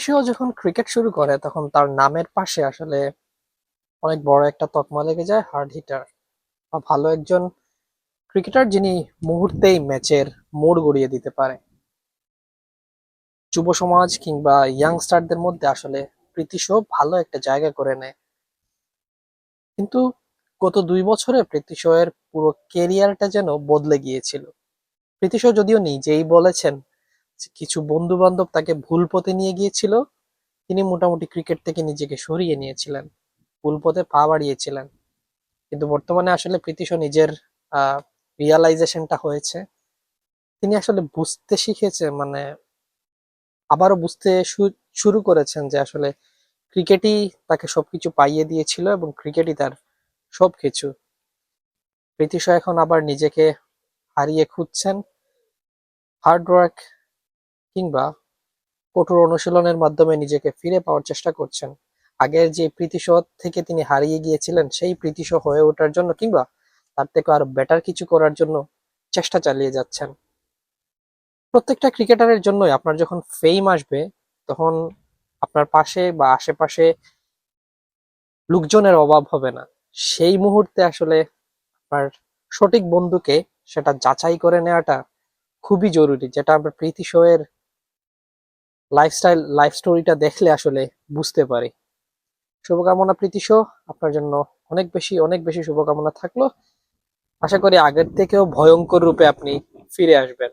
Show যখন cricket শুরু করে, তখন তার নামের পাশে আসলে অনেক বড় একটা তকমা লেগে যায় হার্ড হিটার বা ভালো একজন ক্রিকেটার যিনি মুহূর্তেই ম্যাচের মোড় গড়িয়ে দিতে পারে। যুব সমাজ কিংবা ইয়াংস্টারদের মধ্যে আসলে প্রীতি ভালো একটা জায়গা করে নেয়। কিন্তু গত দুই বছরে প্রীতি এর পুরো কেরিয়ারটা যেন বদলে গিয়েছিল। প্রীতি যদিও নিজেই বলেছেন কিছু বন্ধু বান্ধব তাকে ভুল পথে নিয়ে গিয়েছিল। তিনি মোটামুটি ক্রিকেট থেকে নিজেকে সরিয়ে নিয়েছিলেন। ভুল পথে পা বাড়িয়েছিলেন। কিন্তু বর্তমানে আসলে প্রীতি শো নিজের রিয়ালাইজেশনটা হয়েছে। তিনি আসলে বুঝতে শিখেছে মানে আবারও বুঝতে শুরু করেছেন যে আসলে ক্রিকেটই তাকে সবকিছু পাইয়ে দিয়েছিল এবং ক্রিকেটই তার সবকিছু। প্রীতি শো এখন আবার নিজেকে হারিয়ে খুঁজছেন। হার্ড ওয়ার্ক কিংবা কঠোর অনুশীলনের মাধ্যমে নিজেকে ফিরে পাওয়ার চেষ্টা করছেন। আগের যে প্রীতিশোধ থেকে তিনি হারিয়ে গিয়েছিলেন, সেই প্রীতিশো হয়ে ওঠার জন্য কিংবা তার থেকে আরও বেটার কিছু করার জন্য চেষ্টা চালিয়ে যাচ্ছেন। প্রত্যেকটা ক্রিকেটারের জন্যই আপনার যখন ফেম আসবে, তখন আপনার পাশে বা আশেপাশে লোকজনের অভাব হবে না। সেই মুহূর্তে আসলে আপনার সঠিক বন্ধুকে সেটা যাচাই করে নেওয়াটা খুবই জরুরি, যেটা আমরা প্রীতি শো এর লাইফস্টাইল লাইফ স্টোরিটা দেখলে আসলে বুঝতে পারি। শুভকামনা প্রীতি শো আপনার জন্য অনেক বেশি অনেক বেশি শুভকামনা থাকল। আশা করি আগের থেকেও ভয়ঙ্কর রূপে আপনি ফিরে আসবেন।